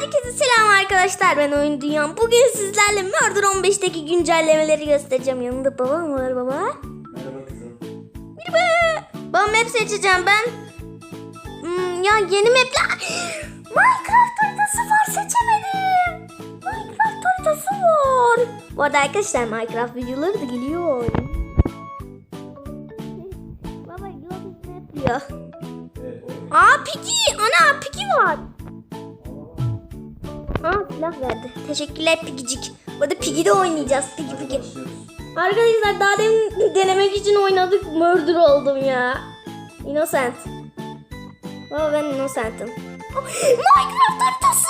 Herkese selam arkadaşlar. Ben Oyun Dünyam. Bugün sizlerle Murder 15'teki güncellemeleri göstereceğim. Yanımda babam var baba. Merhaba kızım. Merhaba. Babam map seçeceğim ben. Hmm, ya yeni mapler. Minecraft haritası var seçemedim. Minecraft haritası var. Bu arada arkadaşlar Minecraft videoları da geliyor. Baba yol map diyor. Evet, Aa Piggy. Ana Piggy var. Silah verdi. Teşekkürler Piggycik. Bu arada Piggy'de oynayacağız. Piggy Piggy. Arkadaşlar daha demin denemek için oynadık. Murder oldum ya. Innocent. Baba ben Innocent'ım. Oh, Minecraft haritası.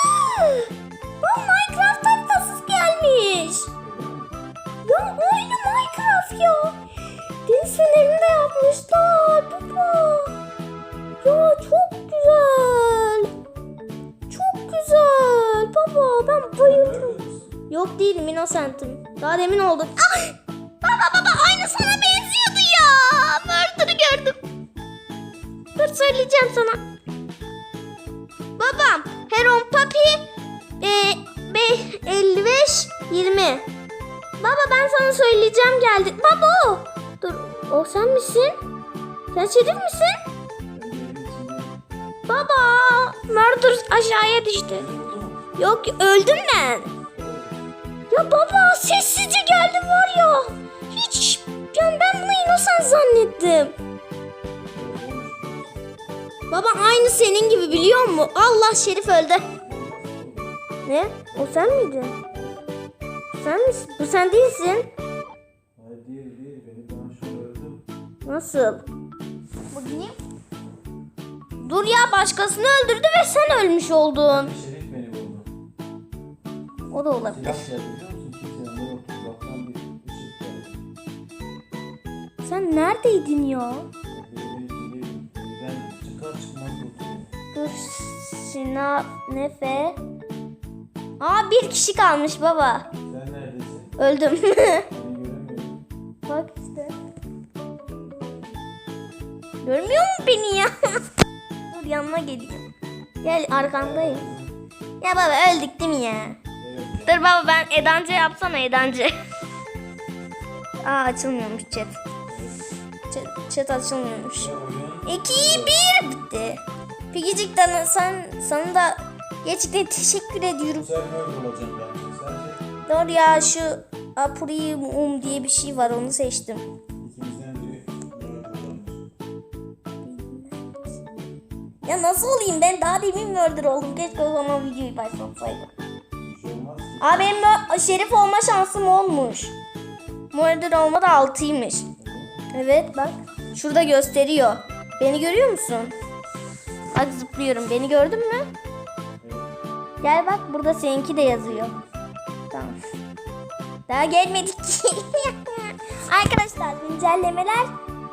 Bu Minecraft haritası gelmiş. Ya aynı Minecraft ya. Deniz fenerini de yapmışlar. Baba. Yok değilim Innocent'ım. Daha demin olduk. Ay! Baba baba aynı sana benziyordu ya. Murder'ı gördüm. Dur söyleyeceğim sana. Babam Heron Papi e, be, 55 20. Baba ben sana söyleyeceğim geldi. Baba o. Dur o sen misin? Sen Şerif misin? Baba Murder aşağıya düştü. Yok öldüm ben. Ya baba sessizce geldi var ya. Hiç yani ben bunu innocent zannettim. Baba aynı senin gibi biliyor musun? Allah Şerif öldü. Ne? O sen miydin? Sen misin? Bu sen değilsin. Hayır değil değil. Beni bana şöyle öldü. Nasıl? Bakayım. Dur ya başkasını öldürdü ve sen ölmüş oldun. Şerif. O da olabilir. Silah geldi biliyor musun? Kimsenin de yoktu. Uzaktan bir ışık geldi. Sen neredeydin ya? Ben çıkar çıkmaz kurtuldum. Dur Şina Nefe. Aa bir kişi kalmış baba. Sen neredesin? Öldüm. Göremiyorum. Bak işte. Görmüyor mu beni ya? Dur yanına geleyim. Gel arkandayım. Ya baba öldük değil mi ya? Dur baba ben Edancı yapsana Edancı. Aa açılmıyormuş chat. Chat, chat açılmıyormuş. Ya oyun. 2 1 bitti. Pigicik'ten sen sana da gerçekten teşekkür ediyorum. Doğru ya şu Apurium diye bir şey var onu seçtim. Ya nasıl olayım ben daha demin murder oldum. Keşke o zaman videoyu başlatsaydım. Aa benim şerif olma şansım olmuş. Murder olma da 6'ymış. Evet bak. Şurada gösteriyor. Beni görüyor musun? Bak zıplıyorum. Beni gördün mü? Gel bak burada seninki de yazıyor. Tamam. Daha gelmedik ki. Arkadaşlar güncellemeler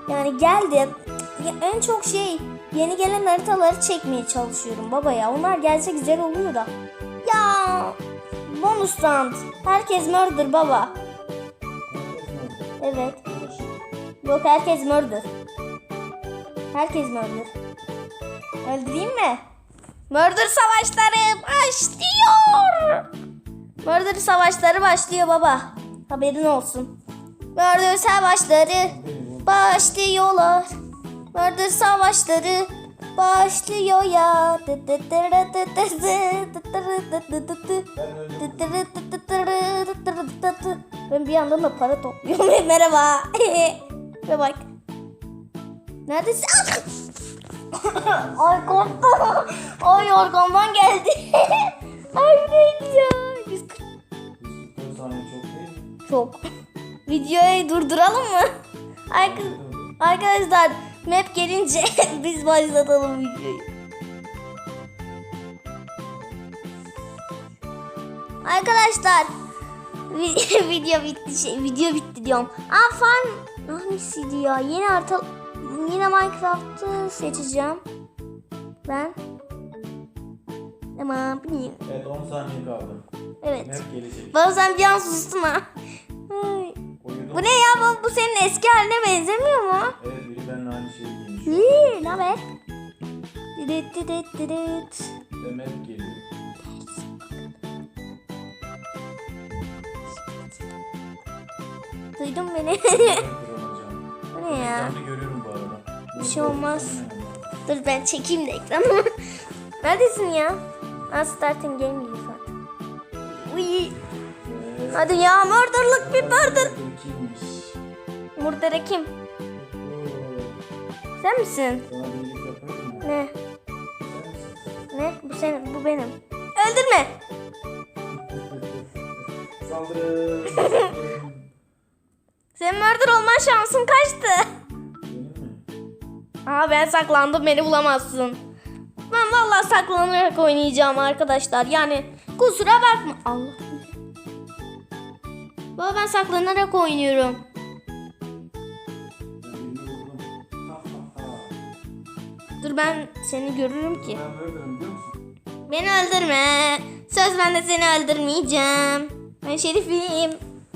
yani geldi. En çok şey yeni gelen haritaları çekmeye çalışıyorum baba ya. Onlar gelse güzel oluyor da. Ya bonus round. Herkes murder baba. Evet. Yok herkes murder. Herkes murder. Öldüreyim mi? Murder savaşları başlıyor. Murder savaşları başlıyor baba. Haberin olsun. Murder savaşları başlıyorlar. Murder savaşları başlıyor ya. Ben bir yandan da para topluyorum. Merhaba. Ve bak. Neredesin? Ay korktum. Ay arkamdan geldi. Ay neydi ya? 140 144 saniye çok değil çok. Videoyu durduralım mı? Arka- Arkadaşlar map gelince biz başlatalım videoyu. Arkadaşlar vi- video bitti şey video bitti diyorum. Aa farm hangisiydi ya? Yeni harita yine Minecraft'ı seçeceğim. Ben. Tamam bilmiyorum. Evet 10 saniye kaldı. Evet. Map gelecek. Bana sen bir an sustun ha. Bu ne ya? Bu, bu senin eski haline benzemiyor mu? Evet biri benimle aynı şeyi giymiş. Hii, ne haber? Didit didit didit. Demet geliyor. Duydun beni. Bu ne ya? Ben görüyorum bu arada. Bir şey olmaz. Dur ben çekeyim de ekranımı. Neredesin ya? Ha starting game diyor zaten. Uy. Hadi ya murderlık bir murder. Murdere kim? Sen misin? Ne? Sen? Ne? Bu senin, bu benim. Öldürme. Saldırın. Senin murder olma şansın kaçtı? Aa ben saklandım beni bulamazsın. Ben vallahi saklanarak oynayacağım arkadaşlar. Yani kusura bakma. Allah. Baba ben saklanarak oynuyorum. Dur ben seni görürüm ki. Ben öldürürüm biliyor musun? Beni öldürme. Söz ben de seni öldürmeyeceğim. Ben şerifim.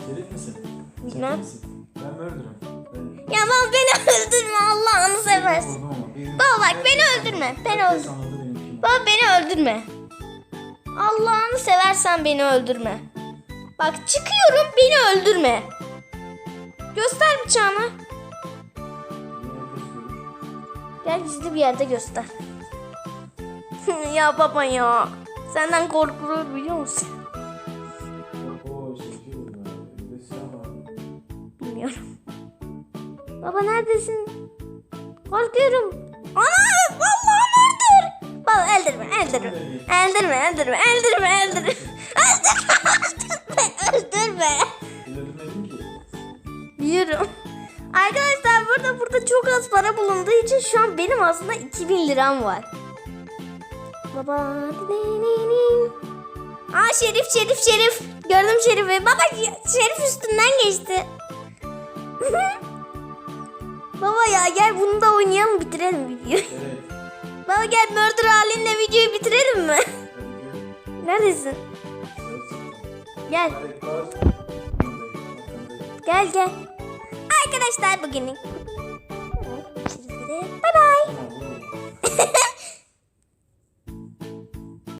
Şerif misin? Bilmem. Misin? Ben öldürürüm. Ben Ya baba beni öldürme Allah'ını seversin. Baba bak beni öldürme. Beni öldürme. Baba beni öldürme. Allah'ını seversen beni öldürme. Bak çıkıyorum beni öldürme. Göster bıçağını. Gel gizli bir yerde göster. ya baba ya. Senden korkulur biliyor musun? Bilmiyorum. Baba neredesin? Korkuyorum. Ana vallahi öldür. Baba öldürme öldürme. Öldürme öldürme öldürme öldürme. Öldürme para bulunduğu için şu an benim aslında 2000 liram var. Baba. Aa Şerif Şerif Şerif. Gördüm Şerif'i. Baba Şerif üstünden geçti. Baba ya gel bunu da oynayalım bitirelim videoyu. Evet. Baba gel murder halinle videoyu bitirelim mi? Neredesin? Gel gel gel. Arkadaşlar bugünlük. 拜拜。